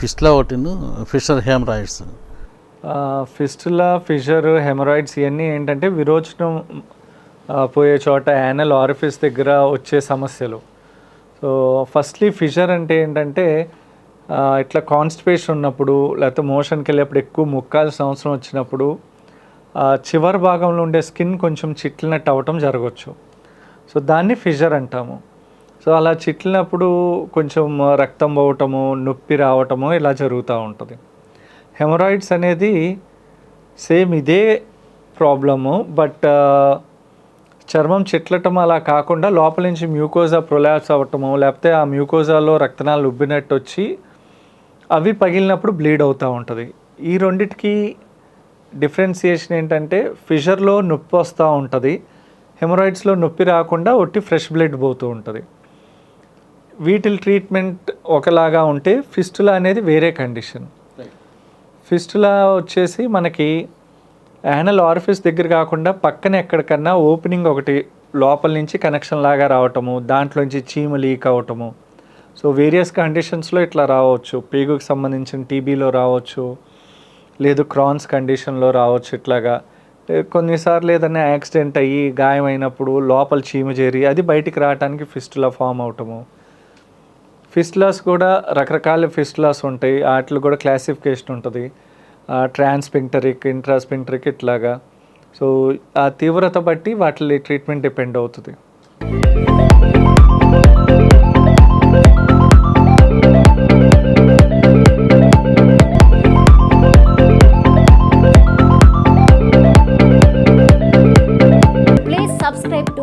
Fistula ఒకటిను fissure haemorrhoids. Fistula fissure haemorrhoids ఇవన్నీ ఏంటంటే విరోచనం పోయే చోట యానల్ ఆరిఫిస్ దగ్గర వచ్చే సమస్యలు. సో ఫస్ట్లీ ఫిషర్ అంటే ఏంటంటే ఇట్లా కాన్స్టిపేషన్ ఉన్నప్పుడు లేకపోతే మోషన్కి వెళ్ళేప్పుడు ఎక్కువ ముక్కాల్సిన అవసరం వచ్చినప్పుడు చివరి భాగంలో ఉండే స్కిన్ కొంచెం చిట్లినట్టు అవ్వటం జరగవచ్చు సో దాన్ని ఫిషర్ అంటాము. సో అలా చిట్లినప్పుడు కొంచెం రక్తం పోవటము నొప్పి రావటము ఇలా జరుగుతూ ఉంటుంది. హెమరాయిడ్స్ అనేది సేమ్ ఇదే ప్రాబ్లము బట్ చర్మం చిట్లటం అలా కాకుండా లోపల నుంచి మ్యూకోజా ప్రొలాప్స్ అవ్వటము లేకపోతే ఆ మ్యూకోజాలో రక్తనాలు ఉబ్బినట్టు వచ్చి అవి పగిలినప్పుడు బ్లీడ్ అవుతూ ఉంటుంది. ఈ రెండిటికి డిఫరెన్సియేషన్ ఏంటంటే ఫిషర్లో నొప్పి వస్తూ ఉంటుంది హెమరాయిడ్స్లో నొప్పి రాకుండా ఒట్టి ఫ్రెష్ బ్లడ్ పోతూ ఉంటుంది. వీటిల్ ట్రీట్మెంట్ ఒకలాగా ఉంటే ఫిస్టులా అనేది వేరే కండిషన్. ఫిస్టులా వచ్చేసి మనకి యానల్ ఆరిఫిస్ దగ్గర కాకుండా పక్కన ఎక్కడికన్నా ఓపెనింగ్ ఒకటి లోపల నుంచి కనెక్షన్ లాగా రావటము దాంట్లోంచి చీమ లీక్ అవటము. సో వేరియస్ కండిషన్స్లో ఇట్లా రావచ్చు. పేగుకి సంబంధించిన టీబీలో రావచ్చు. లేదు క్రాన్స్ కండిషన్లో రావచ్చు ఇట్లాగా. కొన్నిసార్లు ఏదైనా యాక్సిడెంట్ అయ్యి గాయమైనప్పుడు లోపల చీమ చేరి అది బయటికి రావడానికి ఫిస్టులా ఫామ్ అవటము. ఫిస్టులాస్ కూడా రకరకాల ఫిస్టులాస్ ఉంటాయి. వాటిలో కూడా క్లాసిఫికేషన్ ఉంటుంది. ట్రాన్స్పింక్టరిక్ ఇంట్రాస్పింక్టరిక్ ఇట్లాగా. సో ఆ తీవ్రత బట్టి వాటి ట్రీట్మెంట్ డిపెండ్ అవుతుంది. Please subscribe to.